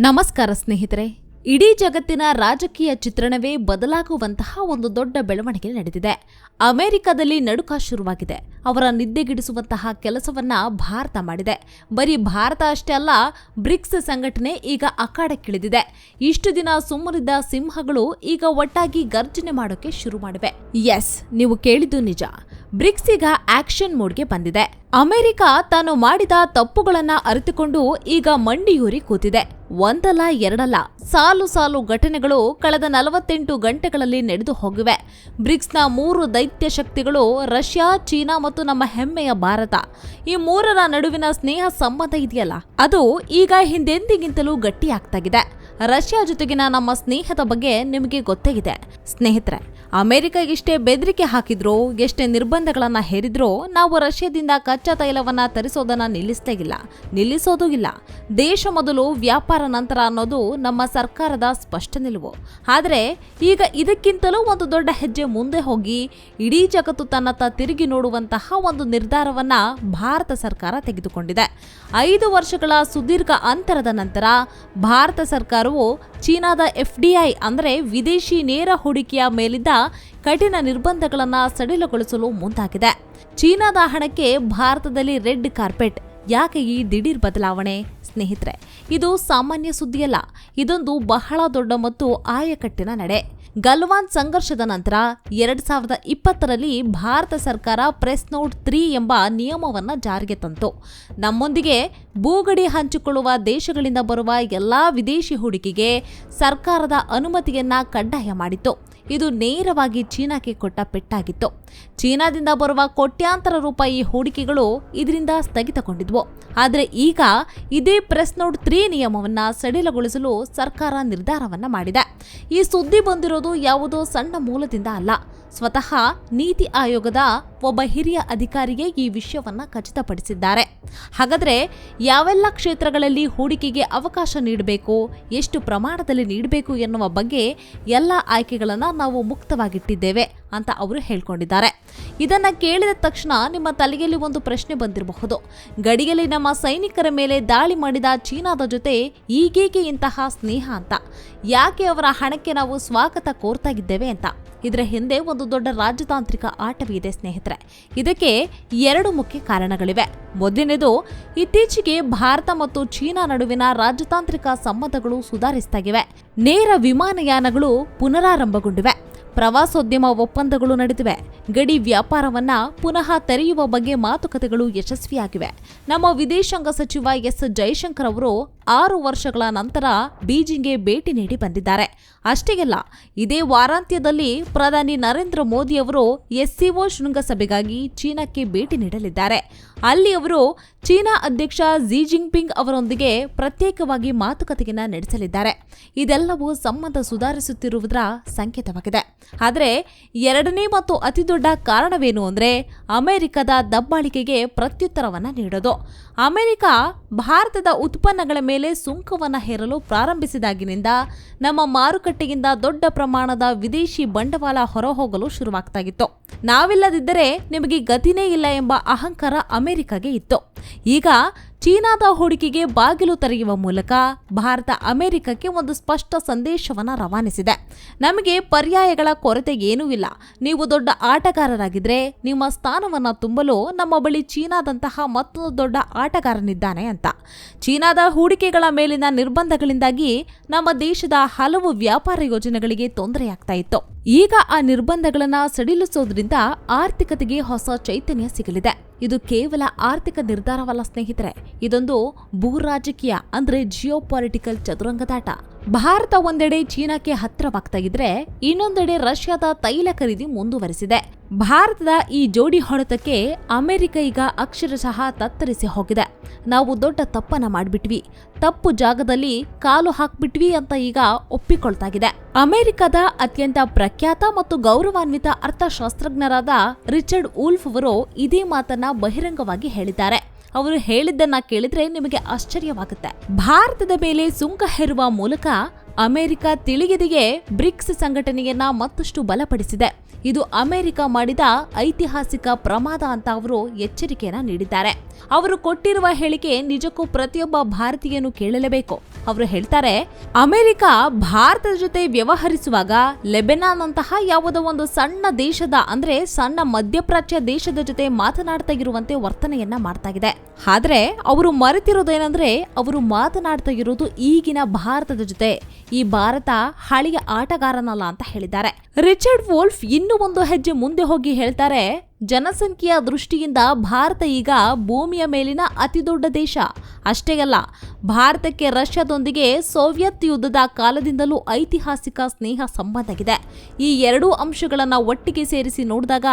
ನಮಸ್ಕಾರ ಸ್ನೇಹಿತರೆ. ಇಡೀ ಜಗತ್ತಿನ ರಾಜಕೀಯ ಚಿತ್ರಣವೇ ಬದಲಾಗುವಂತಹ ಒಂದು ದೊಡ್ಡ ಬೆಳವಣಿಗೆ ನಡೆದಿದೆ. ಅಮೆರಿಕದಲ್ಲಿ ನಡುಕ ಶುರುವಾಗಿದೆ. ಅವರ ನಿದ್ದೆಗಿಡಿಸುವಂತಹ ಕೆಲಸವನ್ನ ಭಾರತ ಮಾಡಿದೆ. ಬರೀ ಭಾರತ ಅಷ್ಟೇ ಅಲ್ಲ, ಬ್ರಿಕ್ಸ್ ಸಂಘಟನೆ ಈಗ ಅಖಾಡಕ್ಕಿಳಿದಿದೆ. ಇಷ್ಟು ದಿನ ಸುಮ್ಮನಿದ್ದ ಸಿಂಹಗಳು ಈಗ ಒಟ್ಟಾಗಿ ಗರ್ಜನೆ ಮಾಡೋಕೆ ಶುರು ಮಾಡಿವೆ. ಎಸ್ ನೀವು ಕೇಳಿದ್ದು ನಿಜ. ಬ್ರಿಕ್ಸ್ ಈಗ ಆಕ್ಷನ್ ಮೋಡ್ಗೆ ಬಂದಿದೆ. ಅಮೆರಿಕ ತಾನು ಮಾಡಿದ ತಪ್ಪುಗಳನ್ನ ಅರಿತುಕೊಂಡು ಈಗ ಮಂಡಿಯೂರಿ ಕೂತಿದೆ. ಒಂದಲ್ಲ, ಎರಡಲ್ಲ, ಸಾಲು ಸಾಲು ಘಟನೆಗಳು ಕಳೆದ ನಲವತ್ತೆಂಟು ಗಂಟೆಗಳಲ್ಲಿ ನಡೆದು ಹೋಗಿವೆ. ಬ್ರಿಕ್ಸ್ನ ಮೂರು ದೈತ್ಯ ಶಕ್ತಿಗಳು ರಷ್ಯಾ, ಚೀನಾ ಮತ್ತು ನಮ್ಮ ಹೆಮ್ಮೆಯ ಭಾರತ. ಈ ಮೂರರ ನಡುವಿನ ಸ್ನೇಹ ಸಂಬಂಧ ಇದೆಯಲ್ಲ? ಅದು ಈಗ ಹಿಂದೆಂದಿಗಿಂತಲೂ ಗಟ್ಟಿಯಾಗ್ತಾಗಿದೆ. ರಷ್ಯಾ ಜೊತೆಗಿನ ನಮ್ಮ ಸ್ನೇಹದ ಬಗ್ಗೆ ನಿಮಗೆ ಗೊತ್ತೇ ಇದೆ. ಸ್ನೇಹಿತರೆ, ಅಮೆರಿಕ ಎಷ್ಟೇ ಬೆದರಿಕೆ ಹಾಕಿದ್ರೋ, ಎಷ್ಟೇ ನಿರ್ಬಂಧಗಳನ್ನ ಹೇರಿದ್ರೋ, ನಾವು ರಷ್ಯಾದಿಂದ ಕಚ್ಚಾ ತೈಲವನ್ನ ತರಿಸೋದನ್ನ ನಿಲ್ಲಿಸ್ತೇ ಇಲ್ಲ. ನಿಲ್ಲಿಸೋದೂ ಇಲ್ಲ. ದೇಶ ಮೊದಲು ವ್ಯಾಪಾರ ನಂತರ ಅನ್ನೋದು ನಮ್ಮ ಸರ್ಕಾರದ ಸ್ಪಷ್ಟ ನಿಲುವು. ಆದರೆ, ಈಗ ಇದಕ್ಕಿಂತಲೂ ಒಂದು ದೊಡ್ಡ ಹೆಜ್ಜೆ ಮುಂದೆ ಹೋಗಿ, ಇಡೀ ಜಗತ್ತು ತನ್ನತ್ತ ತಿರುಗಿ ನೋಡುವಂತಹ ಒಂದು ನಿರ್ಧಾರವನ್ನ ಭಾರತ ಸರ್ಕಾರ ತೆಗೆದುಕೊಂಡಿದೆ. ಐದು ವರ್ಷಗಳ ಸುದೀರ್ಘ ಅಂತರದ ನಂತರ, ಭಾರತ ಸರ್ಕಾರವು ಚೀನಾದ ಎಫ್ಡಿಐ ಅಂದರೆ ವಿದೇಶಿ ನೇರ ಹೂಡಿಕೆಯ ಮೇಲಿದ್ದ ಕಠಿಣ ನಿರ್ಬಂಧಗಳನ್ನು ಸಡಿಲಗೊಳಿಸಲು ಮುಂದಾಗಿದೆ. ಚೀನಾದ ಹಣಕ್ಕೆ ಭಾರತದಲ್ಲಿ ರೆಡ್ ಕಾರ್ಪೆಟ್. ಯಾಕೆ ಈ ದಿಢೀರ್ ಬದಲಾವಣೆ? ಸ್ನೇಹಿತರೆ, ಇದು ಸಾಮಾನ್ಯ ಸುದ್ದಿಯಲ್ಲ. ಇದೊಂದು ಬಹಳ ದೊಡ್ಡ ಮತ್ತು ಆಯಕಟ್ಟಿನ ನಡೆ. ಗಲ್ವಾನ್ ಸಂಘರ್ಷದ ನಂತರ ಎರಡ್ ಸಾವಿರದ ಇಪ್ಪತ್ತರಲ್ಲಿ ಭಾರತ ಸರ್ಕಾರ ಪ್ರೆಸ್ ನೋಟ್ ತ್ರೀ ಎಂಬ ನಿಯಮವನ್ನು ಜಾರಿಗೆ ತಂತು. ನಮ್ಮೊಂದಿಗೆ ಭೂಗಡಿ ಹಂಚಿಕೊಳ್ಳುವ ದೇಶಗಳಿಂದ ಬರುವ ಎಲ್ಲಾ ವಿದೇಶಿ ಹೂಡಿಕೆಗೆ ಸರ್ಕಾರದ ಅನುಮತಿಯನ್ನ ಕಡ್ಡಾಯ ಮಾಡಿತ್ತು. ಇದು ನೇರವಾಗಿ ಚೀನಾಕ್ಕೆ ಕೊಟ್ಟ ಪೆಟ್ಟಾಗಿತ್ತು. ಚೀನಾದಿಂದ ಬರುವ ಕೋಟ್ಯಾಂತರ ರೂಪಾಯಿ ಹೂಡಿಕೆಗಳು ಇದರಿಂದ ಸ್ಥಗಿತಗೊಂಡಿದ್ವು. ಆದರೆ ಈಗ ಇದೇ ಪ್ರೆಸ್ ನೋಟ್ ತ್ರೀ ನಿಯಮವನ್ನು ಸಡಿಲಗೊಳಿಸಲು ಸರ್ಕಾರ ನಿರ್ಧಾರವನ್ನ ಮಾಡಿದೆ. ಈ ಸುದ್ದಿ ಬಂದಿರೋದು ಯಾವುದೋ ಸಣ್ಣ ಮೂಲದಿಂದ ಅಲ್ಲ. ಸ್ವತಃ ನೀತಿ ಆಯೋಗದ ಒಬ್ಬ ಹಿರಿಯ ಅಧಿಕಾರಿಗೆ ಈ ವಿಷಯವನ್ನ ಖಚಿತಪಡಿಸಿದ್ದಾರೆ. ಹಾಗಾದರೆ ಯಾವೆಲ್ಲ ಕ್ಷೇತ್ರಗಳಲ್ಲಿ ಹೂಡಿಕೆಗೆ ಅವಕಾಶ ನೀಡಬೇಕು, ಎಷ್ಟು ಪ್ರಮಾಣದಲ್ಲಿ ನೀಡಬೇಕು ಎನ್ನುವ ಬಗ್ಗೆ ಎಲ್ಲ ಆಯ್ಕೆಗಳನ್ನು ನಾವು ಮುಕ್ತವಾಗಿಟ್ಟಿದ್ದೇವೆ ಅಂತ ಅವರು ಹೇಳ್ಕೊಂಡಿದ್ದಾರೆ. ಇದನ್ನು ಕೇಳಿದ ತಕ್ಷಣ ನಿಮ್ಮ ತಲೆಯಲ್ಲಿ ಒಂದು ಪ್ರಶ್ನೆ ಬಂದಿರಬಹುದು. ಗಡಿಯಲ್ಲಿ ನಮ್ಮ ಸೈನಿಕರ ಮೇಲೆ ದಾಳಿ ಮಾಡಿದ ಚೀನಾದ ಜೊತೆ ಈಗೇಕೆ ಇಂತಹ ಸ್ನೇಹ ಅಂತ? ಯಾಕೆ ಅವರ ಹಣಕ್ಕೆ ನಾವು ಸ್ವಾಗತ ಕೋರ್ತಾಗಿದ್ದೇವೆ ಅಂತ? ಇದರ ಹಿಂದೆ ಒಂದು ದೊಡ್ಡ ರಾಜತಾಂತ್ರಿಕ ಆಟವಿದೆ ಸ್ನೇಹಿತರೆ. ಇದಕ್ಕೆ ಎರಡು ಮುಖ್ಯ ಕಾರಣಗಳಿವೆ. ಮೊದಲನೇದು, ಇತ್ತೀಚೆಗೆ ಭಾರತ ಮತ್ತು ಚೀನಾ ನಡುವಿನ ರಾಜತಾಂತ್ರಿಕ ಸಂಬಂಧಗಳು ಸುಧಾರಿಸ್ತಾಗಿವೆ. ನೇರ ವಿಮಾನಯಾನಗಳು ಪುನರಾರಂಭಗೊಂಡಿವೆ. ಪ್ರವಾಸೋದ್ಯಮ ಒಪ್ಪಂದಗಳು ನಡೆದಿವೆ. ಗಡಿ ವ್ಯಾಪಾರವನ್ನ ಪುನಃ ತೆರೆಯುವ ಬಗ್ಗೆ ಮಾತುಕತೆಗಳು ಯಶಸ್ವಿಯಾಗಿವೆ. ನಮ್ಮ ವಿದೇಶಾಂಗ ಸಚಿವ ಎಸ್. ಜೈಶಂಕರ್ ಅವರು ಆರು ವರ್ಷಗಳ ನಂತರ ಬೀಜಿಂಗ್ಗೆ ಭೇಟಿ ನೀಡಿ ಬಂದಿದ್ದಾರೆ. ಅಷ್ಟೇ ಅಲ್ಲ ಇದೇ ವಾರಾಂತ್ಯದಲ್ಲಿ ಪ್ರಧಾನಿ ನರೇಂದ್ರ ಮೋದಿ ಅವರು ಎಸ್ಸಿಒ ಶೃಂಗಸಭೆಗಾಗಿ ಚೀನಾಕ್ಕೆ ಭೇಟಿ ನೀಡಲಿದ್ದಾರೆ. ಅಲ್ಲಿ ಅವರು ಚೀನಾ ಅಧ್ಯಕ್ಷ ಜಿ ಜಿಂಗ್ಪಿಂಗ್ ಅವರೊಂದಿಗೆ ಪ್ರತ್ಯೇಕವಾಗಿ ಮಾತುಕತೆಯನ್ನ ನಡೆಸಲಿದ್ದಾರೆ. ಇದೆಲ್ಲವೂ ಸಂಬಂಧ ಸುಧಾರಿಸುತ್ತಿರುವುದರ ಸಂಕೇತವಾಗಿದೆ. ಆದರೆ ಎರಡನೇ ಮತ್ತು ಅತಿದೊಡ್ಡ ಕಾರಣವೇನು ಅಂದರೆ ಅಮೆರಿಕದ ದಬ್ಬಾಳಿಕೆಗೆ ಪ್ರತ್ಯುತ್ತರವನ್ನು ನೀಡೋದು. ಅಮೆರಿಕ ಭಾರತದ ಉತ್ಪನ್ನಗಳ ಮೇಲೆ ಸುಂಕವನ್ನು ಹೇರಲು ಪ್ರಾರಂಭಿಸಿದಾಗಿನಿಂದ ನಮ್ಮ ಮಾರುಕಟ್ಟೆಯಿಂದ ದೊಡ್ಡ ಪ್ರಮಾಣದ ವಿದೇಶಿ ಬಂಡವಾಳ ಹೊರಹೋಗಲು ಶುರುವಾಗ್ತಾಗಿತ್ತು. ನಾವಿಲ್ಲದಿದ್ದರೆ ನಿಮಗೆ ಗತಿನೇ ಇಲ್ಲ ಎಂಬ ಅಹಂಕಾರ ಅಮೆರಿಕಗೆ ಇತ್ತು. ಈಗ ಚೀನಾದ ಹೂಡಿಕೆಗೆ ಬಾಗಿಲು ತೆರೆಯುವ ಮೂಲಕ ಭಾರತ ಅಮೆರಿಕಕ್ಕೆ ಒಂದು ಸ್ಪಷ್ಟ ಸಂದೇಶವನ್ನು ರವಾನಿಸಿದೆ. ನಮಗೆ ಪರ್ಯಾಯಗಳ ಕೊರತೆ ಏನೂ ಇಲ್ಲ. ನೀವು ದೊಡ್ಡ ಆಟಗಾರರಾಗಿದ್ರೆ ನಿಮ್ಮ ಸ್ಥಾನವನ್ನು ತುಂಬಲು ನಮ್ಮ ಬಳಿ ಚೀನಾದಂತಹ ಮತ್ತೊಂದು ದೊಡ್ಡ ಆಟಗಾರನಿದ್ದಾನೆ ಅಂತ. ಚೀನಾದ ಹೂಡಿಕೆಗಳ ಮೇಲಿನ ನಿರ್ಬಂಧಗಳಿಂದಾಗಿ ನಮ್ಮ ದೇಶದ ಹಲವು ವ್ಯಾಪಾರ ಯೋಜನೆಗಳಿಗೆ ತೊಂದರೆಯಾಗ್ತಾ ಇತ್ತು. ಈಗ ಆ ನಿರ್ಬಂಧಗಳನ್ನ ಸಡಿಲಿಸೋದ್ರಿಂದ ಆರ್ಥಿಕತೆಗೆ ಹೊಸ ಚೈತನ್ಯ ಸಿಗಲಿದೆ. ಇದು ಕೇವಲ ಆರ್ಥಿಕ ನಿರ್ಧಾರವಲ್ಲ ಸ್ನೇಹಿತರೆ. ಇದೊಂದು ಭೂ ರಾಜಕೀಯ ಅಂದ್ರೆ ಜಿಯೋ ಪೊಲಿಟಿಕಲ್ ಚದುರಂಗದಾಟ. ಭಾರತ ಒಂದೆಡೆ ಚೀನಾಕ್ಕೆ ಹತ್ತಿರವಾಗ್ತಾ ಇದ್ರೆ, ಇನ್ನೊಂದೆಡೆ ರಷ್ಯಾದ ತೈಲ ಖರೀದಿ ಮುಂದುವರೆಸಿದೆ. ಭಾರತದ ಈ ಜೋಡಿ ಹೊಡೆತಕ್ಕೆ ಅಮೆರಿಕ ಈಗ ಅಕ್ಷರಶಃ ತತ್ತರಿಸಿ ಹೋಗಿದೆ. ನಾವು ದೊಡ್ಡ ತಪ್ಪನ್ನ ಮಾಡಿಬಿಟ್ವಿ. ತಪ್ಪು ಜಾಗದಲ್ಲಿ ಕಾಲು ಹಾಕ್ಬಿಟ್ವಿ ಅಂತ ಈಗ ಒಪ್ಪಿಕೊಳ್ತಾಗಿದೆ. ಅಮೆರಿಕದ ಅತ್ಯಂತ ಪ್ರಖ್ಯಾತ ಮತ್ತು ಗೌರವಾನ್ವಿತ ಅರ್ಥಶಾಸ್ತ್ರಜ್ಞರಾದ ರಿಚರ್ಡ್ ಊಲ್ಫ್ ಅವರು ಇದೇ ಮಾತನ್ನ ಬಹಿರಂಗವಾಗಿ ಹೇಳಿದ್ದಾರೆ. ಅವರು ಹೇಳಿದ್ದನ್ನ ಕೇಳಿದ್ರೆ ನಿಮಗೆ ಆಶ್ಚರ್ಯವಾಗುತ್ತೆ. ಭಾರತದ ಮೇಲೆ ಸುಂಕ ಹೇರುವ ಮೂಲಕ ಅಮೆರಿಕ ತಿಳಿಗೆದಿಗೆ ಬ್ರಿಕ್ಸ್ ಸಂಘಟನೆಯನ್ನ ಮತ್ತಷ್ಟು ಬಲಪಡಿಸಿದೆ. ಇದು ಅಮೆರಿಕ ಮಾಡಿದ ಐತಿಹಾಸಿಕ ಪ್ರಮಾದ ಅಂತ ಅವರು ಎಚ್ಚರಿಕೆಯನ್ನ ನೀಡಿದ್ದಾರೆ. ಅವರು ಕೊಟ್ಟಿರುವ ಹೇಳಿಕೆ ನಿಜಕ್ಕೂ ಪ್ರತಿಯೊಬ್ಬ ಭಾರತೀಯನು ಕೇಳಲೇಬೇಕು. ಅವರು ಹೇಳ್ತಾರೆ, ಅಮೆರಿಕ ಭಾರತದ ಜೊತೆ ವ್ಯವಹರಿಸುವಾಗ ಲೆಬೆನಾನ್ ಅಂತಹ ಯಾವುದೋ ಒಂದು ಸಣ್ಣ ದೇಶದ ಅಂದ್ರೆ ಸಣ್ಣ ಮಧ್ಯಪ್ರಾಚ್ಯ ದೇಶದ ಜೊತೆ ಮಾತನಾಡ್ತಾ ಇರುವಂತೆ ವರ್ತನೆಯನ್ನ ಮಾಡ್ತಾ ಇದೆ. ಆದ್ರೆ ಅವರು ಮರೆತಿರೋದೇನಂದ್ರೆ ಅವರು ಮಾತನಾಡ್ತಾ ಇರೋದು ಈಗಿನ ಭಾರತದ ಜೊತೆ ಈ ಭಾರತ ಹಳೆಯ ಆಟಗಾರನಲ್ಲ ಅಂತ ಹೇಳಿದ್ದಾರೆ. ರಿಚರ್ಡ್ ವೋಲ್ಫ್ ಇನ್ನೂ ಒಂದು ಹೆಜ್ಜೆ ಮುಂದೆ ಹೋಗಿ ಹೇಳ್ತಾರೆ ಜನಸಂಖ್ಯೆಯ ದೃಷ್ಟಿಯಿಂದ ಭಾರತ ಈಗ ಭೂಮಿಯ ಮೇಲಿನ ಅತಿದೊಡ್ಡ ದೇಶ. ಅಷ್ಟೇ ಅಲ್ಲ, ಭಾರತಕ್ಕೆ ರಷ್ಯಾದೊಂದಿಗೆ ಸೋವಿಯತ್ ಯುದ್ಧದ ಕಾಲದಿಂದಲೂ ಐತಿಹಾಸಿಕ ಸ್ನೇಹ ಸಂಬಂಧವಿದೆ. ಈ ಎರಡೂ ಅಂಶಗಳನ್ನು ಒಟ್ಟಿಗೆ ಸೇರಿಸಿ ನೋಡಿದಾಗ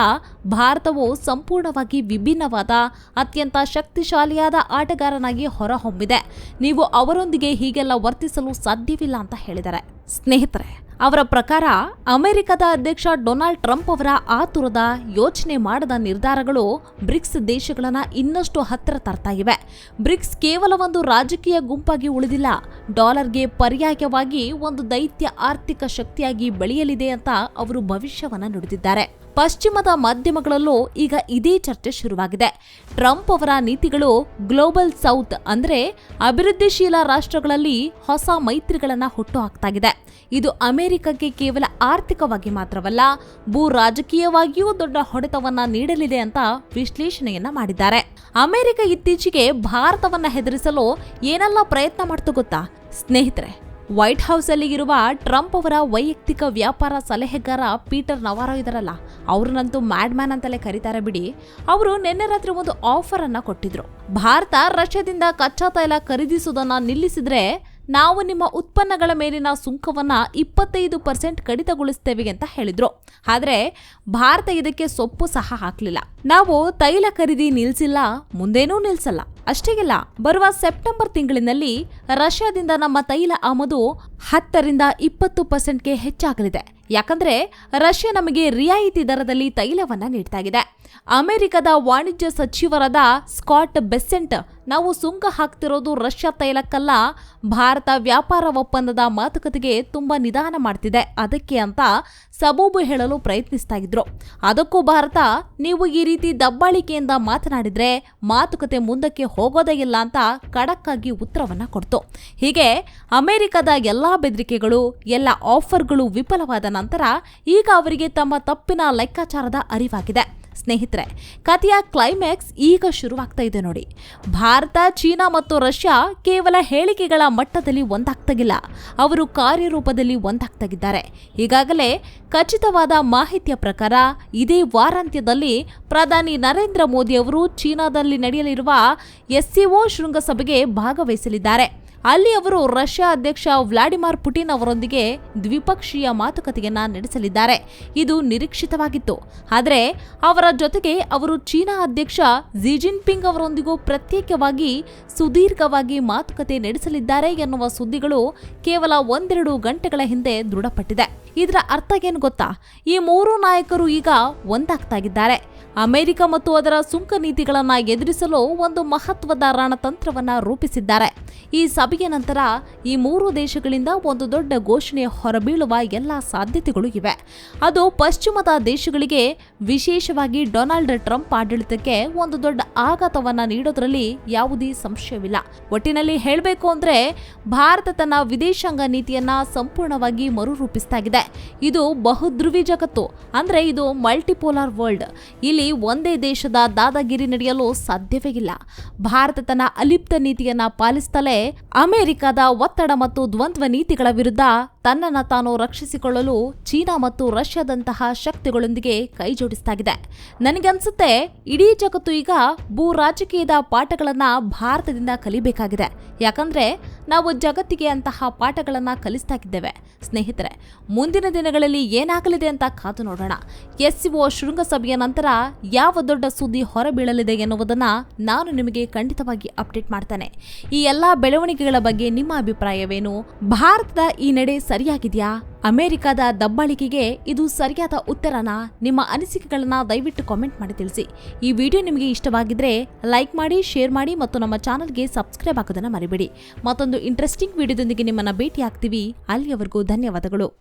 ಭಾರತವು ಸಂಪೂರ್ಣವಾಗಿ ವಿಭಿನ್ನವಾದ, ಅತ್ಯಂತ ಶಕ್ತಿಶಾಲಿಯಾದ ಆಟಗಾರನಾಗಿ ಹೊರಹೊಮ್ಮಿದೆ. ನೀವು ಅವರೊಂದಿಗೆ ಹೀಗೆಲ್ಲ ವರ್ತಿಸಲು ಸಾಧ್ಯವಿಲ್ಲ ಅಂತ ಹೇಳಿದ್ದಾರೆ. ಸ್ನೇಹಿತರೆ ಅವರ ಪ್ರಕಾರ, ಅಮೆರಿಕದ ಅಧ್ಯಕ್ಷ ಡೊನಾಲ್ಡ್ ಟ್ರಂಪ್ ಅವರ ಆತುರದ ಯೋಚನೆ ಮಾಡದ ನಿರ್ಧಾರಗಳು ಬ್ರಿಕ್ಸ್ ದೇಶಗಳನ್ನು ಇನ್ನಷ್ಟು ಹತ್ತಿರ ತರ್ತಾ ಇವೆ. ಬ್ರಿಕ್ಸ್ ಕೇವಲ ಒಂದು ರಾಜಕೀಯ ಗುಂಪಾಗಿ ಉಳಿದಿಲ್ಲ. ಡಾಲರ್ಗೆ ಪರ್ಯಾಯವಾಗಿ ಒಂದು ದೈತ್ಯ ಆರ್ಥಿಕ ಶಕ್ತಿಯಾಗಿ ಬೆಳೆಯಲಿದೆ ಅಂತ ಅವರು ಭವಿಷ್ಯವನ್ನು ನುಡಿದಿದ್ದಾರೆ. ಪಶ್ಚಿಮದ ಮಾಧ್ಯಮಗಳಲ್ಲೂ ಈಗ ಇದೇ ಚರ್ಚೆ ಶುರುವಾಗಿದೆ. ಟ್ರಂಪ್ ಅವರ ನೀತಿಗಳು ಗ್ಲೋಬಲ್ ಸೌತ್ ಅಂದರೆ ಅಭಿವೃದ್ಧಿಶೀಲ ರಾಷ್ಟ್ರಗಳಲ್ಲಿ ಹೊಸ ಮೈತ್ರಿಗಳನ್ನು ಹುಟ್ಟು ಹಾಕ್ತಾಗಿದೆ ಇದು ಅಮೆರಿಕಕ್ಕೆ ಕೇವಲ ಆರ್ಥಿಕವಾಗಿ ಮಾತ್ರವಲ್ಲ, ಭೂ ರಾಜಕೀಯವಾಗಿಯೂ ದೊಡ್ಡ ಹೊಡೆತವನ್ನ ನೀಡಲಿದೆ ಅಂತ ವಿಶ್ಲೇಷಣೆಯನ್ನ ಮಾಡಿದ್ದಾರೆ. ಅಮೆರಿಕ ಇತ್ತೀಚೆಗೆ ಭಾರತವನ್ನ ಹೆದರಿಸಲು ಏನೆಲ್ಲ ಪ್ರಯತ್ನ ಮಾಡ್ತು ಗೊತ್ತಾ? ಸ್ನೇಹಿತರೆ, ವೈಟ್ ಹೌಸ್ ಅಲ್ಲಿ ಇರುವ ಟ್ರಂಪ್ ಅವರ ವೈಯಕ್ತಿಕ ವ್ಯಾಪಾರ ಸಲಹೆಗಾರ ಪೀಟರ್ ನವಾರೋ ಇದಾರಲ್ಲ, ಅವ್ರನ್ನಂತೂ ಮ್ಯಾಡ್ ಮ್ಯಾನ್ ಅಂತಲೇ ಕರೀತಾರೆ ಬಿಡಿ. ಅವರು ನಿನ್ನೆ ರಾತ್ರಿ ಒಂದು ಆಫರ್ ಅನ್ನ ಕೊಟ್ಟಿದ್ರು. ಭಾರತ ರಷ್ಯಾದಿಂದ ಕಚ್ಚಾ ತೈಲ ಖರೀದಿಸುವುದನ್ನ ನಿಲ್ಲಿಸಿದ್ರೆ ನಾವು ನಿಮ್ಮ ಉತ್ಪನ್ನಗಳ ಮೇಲಿನ ಸುಂಕವನ್ನು ಇಪ್ಪತ್ತೈದು ಪರ್ಸೆಂಟ್ ಕಡಿತಗೊಳಿಸ್ತೇವೆ ಅಂತ ಹೇಳಿದರು. ಆದರೆ ಭಾರತ ಇದಕ್ಕೆ ಸೊಪ್ಪು ಸಹ ಹಾಕಲಿಲ್ಲ. ನಾವು ತೈಲ ಖರೀದಿ ನಿಲ್ಲಿಸಿಲ್ಲ ಮುಂದೇನೂ ನಿಲ್ಲಿಸಲ್ಲ ಅಷ್ಟೇ ಬರುವ ಸೆಪ್ಟೆಂಬರ್ ತಿಂಗಳಿನಲ್ಲಿ ರಷ್ಯಾದಿಂದ ನಮ್ಮ ತೈಲ ಆಮದು ಹತ್ತರಿಂದ ಇಪ್ಪತ್ತು ಪರ್ಸೆಂಟ್ಗೆ ಹೆಚ್ಚಾಗಲಿದೆ. ಯಾಕಂದ್ರೆ ರಷ್ಯಾ ನಮಗೆ ರಿಯಾಯಿತಿ ದರದಲ್ಲಿ ತೈಲವನ್ನ ನೀಡ್ತಾ ಅಮೆರಿಕದ ವಾಣಿಜ್ಯ ಸಚಿವರಾದ ಸ್ಕಾಟ್ ಬೆಸೆಂಟ್ ನಾವು ಸುಂಕ ಹಾಕ್ತಿರೋದು ರಷ್ಯಾ ತೈಲಕ್ಕಲ್ಲ, ಭಾರತ ವ್ಯಾಪಾರ ಒಪ್ಪಂದದ ಮಾತುಕತೆಗೆ ತುಂಬಾ ನಿಧಾನ ಮಾಡ್ತಿದೆ. ಅದಕ್ಕೆ ಅಂತ ಸಬೂಬು ಹೇಳಲು ಪ್ರಯತ್ನಿಸ್ತಾ ಇದ್ರು. ಅದಕ್ಕೂ ಭಾರತ, ನೀವು ಈ ರೀತಿ ದಬ್ಬಾಳಿಕೆಯಿಂದ ಮಾತನಾಡಿದ್ರೆ ಮಾತುಕತೆ ಮುಂದಕ್ಕೆ ಹೋಗೋದೇ ಇಲ್ಲ ಅಂತ ಖಡಕ್ಕಾಗಿ ಉತ್ತರವನ್ನ ಕೊಡ್ತು. ಹೀಗೆ ಅಮೆರಿಕದ ಎಲ್ಲಾ ಬೆದರಿಕೆಗಳು, ಎಲ್ಲ ಆಫರ್ಗಳು ವಿಫಲವಾದ ನಂತರ ಈಗ ಅವರಿಗೆ ತಮ್ಮ ತಪ್ಪಿನ ಲೆಕ್ಕಾಚಾರದ ಅರಿವಾಗಿದೆ. ಸ್ನೇಹಿತರೆ, ಕಥೆಯ ಕ್ಲೈಮ್ಯಾಕ್ಸ್ ಈಗ ಶುರುವಾಗ್ತಾ ಇದೆ ನೋಡಿ. ಭಾರತ, ಚೀನಾ ಮತ್ತು ರಷ್ಯಾ ಕೇವಲ ಹೇಳಿಕೆಗಳ ಮಟ್ಟದಲ್ಲಿ ಒಂದಾಗ್ತಾಗಿಲ್ಲ. ಅವರು ಕಾರ್ಯರೂಪದಲ್ಲಿ ಒಂದಾಗ್ತಾಗಿದ್ದಾರೆ. ಈಗಾಗಲೇ ಖಚಿತವಾದ ಮಾಹಿತಿಯ ಪ್ರಕಾರ ಇದೇ ವಾರಾಂತ್ಯದಲ್ಲಿ ಪ್ರಧಾನಿ ನರೇಂದ್ರ ಮೋದಿ ಅವರು ಚೀನಾದಲ್ಲಿ ನಡೆಯಲಿರುವ ಎಸ್ಸಿಒ ಶೃಂಗಸಭೆಗೆ ಭಾಗವಹಿಸಲಿದ್ದಾರೆ. ಅಲ್ಲಿ ಅವರು ರಷ್ಯಾ ಅಧ್ಯಕ್ಷ ವ್ಲಾಡಿಮಿರ್ ಪುಟಿನ್ ಅವರೊಂದಿಗೆ ದ್ವಿಪಕ್ಷೀಯ ಮಾತುಕತೆಯನ್ನ ನಡೆಸಲಿದ್ದಾರೆ. ಇದು ನಿರೀಕ್ಷಿತವಾಗಿತ್ತು. ಆದರೆ ಅವರ ಜೊತೆಗೆ ಅವರು ಚೀನಾ ಅಧ್ಯಕ್ಷ ಜಿ ಜಿನ್ಪಿಂಗ್ ಅವರೊಂದಿಗೂ ಪ್ರತ್ಯೇಕವಾಗಿ ಸುದೀರ್ಘವಾಗಿ ಮಾತುಕತೆ ನಡೆಸಲಿದ್ದಾರೆ ಎನ್ನುವ ಸುದ್ದಿಗಳು ಕೇವಲ ಒಂದೆರಡು ಗಂಟೆಗಳ ಹಿಂದೆ ದೃಢಪಟ್ಟಿದೆ. ಇದರ ಅರ್ಥ ಏನು ಗೊತ್ತಾ? ಈ ಮೂರು ನಾಯಕರು ಈಗ ಒಂದಾಗ್ತಾಗಿದ್ದಾರೆ. ಅಮೆರಿಕ ಮತ್ತು ಅದರ ಸುಂಕ ನೀತಿಗಳನ್ನು ಎದುರಿಸಲು ಒಂದು ಮಹತ್ವದ ರಣತಂತ್ರವನ್ನು ರೂಪಿಸಿದ್ದಾರೆ. ಈ ಸಭೆಯ ನಂತರ ಈ ಮೂರು ದೇಶಗಳಿಂದ ಒಂದು ದೊಡ್ಡ ಘೋಷಣೆ ಹೊರಬೀಳುವ ಎಲ್ಲ ಸಾಧ್ಯತೆಗಳು ಇವೆ. ಅದು ಪಶ್ಚಿಮದ ದೇಶಗಳಿಗೆ ವಿಶೇಷವಾಗಿ ಡೊನಾಲ್ಡ್ ಟ್ರಂಪ್ ಆಡಳಿತಕ್ಕೆ ಒಂದು ದೊಡ್ಡ ಆಘಾತವನ್ನ ನೀಡೋದ್ರಲ್ಲಿ ಯಾವುದೇ ಸಂಶಯವಿಲ್ಲ. ಒಟ್ಟಿನಲ್ಲಿ ಹೇಳಬೇಕು ಅಂದ್ರೆ ಭಾರತ ತನ್ನ ವಿದೇಶಾಂಗ ನೀತಿಯನ್ನ ಸಂಪೂರ್ಣವಾಗಿ ಮರುರೂಪಿಸ್ತಾಗಿದೆ. ಇದು ಬಹುಧ್ರುವಿ ಜಗತ್ತು. ಅಂದ್ರೆ ಇದು ಮಲ್ಟಿಪೋಲಾರ್ ವರ್ಲ್ಡ್. ಇಲ್ಲಿ ಒಂದೇ ದೇಶದ ದಾದಾಗಿರಿ ನಡೆಯಲು ಸಾಧ್ಯವೇ ಇಲ್ಲ. ಭಾರತ ತನ್ನ ಅಲಿಪ್ತ ನೀತಿಯನ್ನ ಪಾಲಿಸುತ್ತಲೇ ಅಮೆರಿಕದ ಒತ್ತಡ ಮತ್ತು ದ್ವಂದ್ವ ನೀತಿಗಳ ವಿರುದ್ಧ ತನ್ನನ್ನು ತಾನು ರಕ್ಷಿಸಿಕೊಳ್ಳಲು ಚೀನಾ ಮತ್ತು ರಷ್ಯಾದಂತಹ ಶಕ್ತಿಗಳೊಂದಿಗೆ ಕೈಜೋಡಿಸ್ತಾಗಿದೆ. ನನಗನ್ಸುತ್ತೆ, ಇಡೀ ಜಗತ್ತು ಈಗ ಭೂ ರಾಜಕೀಯದ ಪಾಠಗಳನ್ನು ಭಾರತದಿಂದ ಕಲಿಬೇಕಾಗಿದೆ. ಯಾಕಂದ್ರೆ, ನಾವು ಜಗತ್ತಿಗೆ ಅಂತಹ ಪಾಠಗಳನ್ನು ಕಲಿಸ್ತಾಗಿದ್ದೇವೆ ಸ್ನೇಹಿತರೆ, ಮುಂದಿನ ದಿನಗಳಲ್ಲಿ ಏನಾಗಲಿದೆ ಅಂತ ಕಾದು ನೋಡೋಣ. ಎಸ್ಸಿಒ ಶೃಂಗಸಭೆಯ ನಂತರ ಯಾವ ದೊಡ್ಡ ಸುದ್ದಿ ಹೊರಬೀಳಲಿದೆ ಎನ್ನುವುದನ್ನು ನಾನು ನಿಮಗೆ ಖಂಡಿತವಾಗಿ ಅಪ್ಡೇಟ್ ಮಾಡ್ತೇನೆ. ಈ ಎಲ್ಲ ಬೆಳವಣಿಗೆಗಳ ಬಗ್ಗೆ ನಿಮ್ಮ ಅಭಿಪ್ರಾಯವೇನು? ಭಾರತದ ಈ ನಡೆ ಸರಿಯಾಗಿದೆಯಾ? ಅಮೆರಿಕದ ದಬ್ಬಾಳಿಕೆಗೆ ಇದು ಸರಿಯಾದ ಉತ್ತರನಾ? ನಿಮ್ಮ ಅನಿಸಿಕೆಗಳನ್ನ ದಯವಿಟ್ಟು ಕಾಮೆಂಟ್ ಮಾಡಿ ತಿಳಿಸಿ. ಈ ವಿಡಿಯೋ ನಿಮಗೆ ಇಷ್ಟವಾಗಿದ್ರೆ ಲೈಕ್ ಮಾಡಿ, ಶೇರ್ ಮಾಡಿ ಮತ್ತು ನಮ್ಮ ಚಾನಲ್ಗೆ ಸಬ್ಸ್ಕ್ರೈಬ್ ಆಗೋದನ್ನ ಮರಿಬೇಡಿ. ಮತ್ತೊಂದು ಇಂಟ್ರೆಸ್ಟಿಂಗ್ ವಿಡಿಯೋದೊಂದಿಗೆ ನಿಮ್ಮನ್ನ ಭೇಟಿ ಆಗ್ತೀವಿ ಅಲ್ಲಿಯವರೆಗೂ ಧನ್ಯವಾದಗಳು.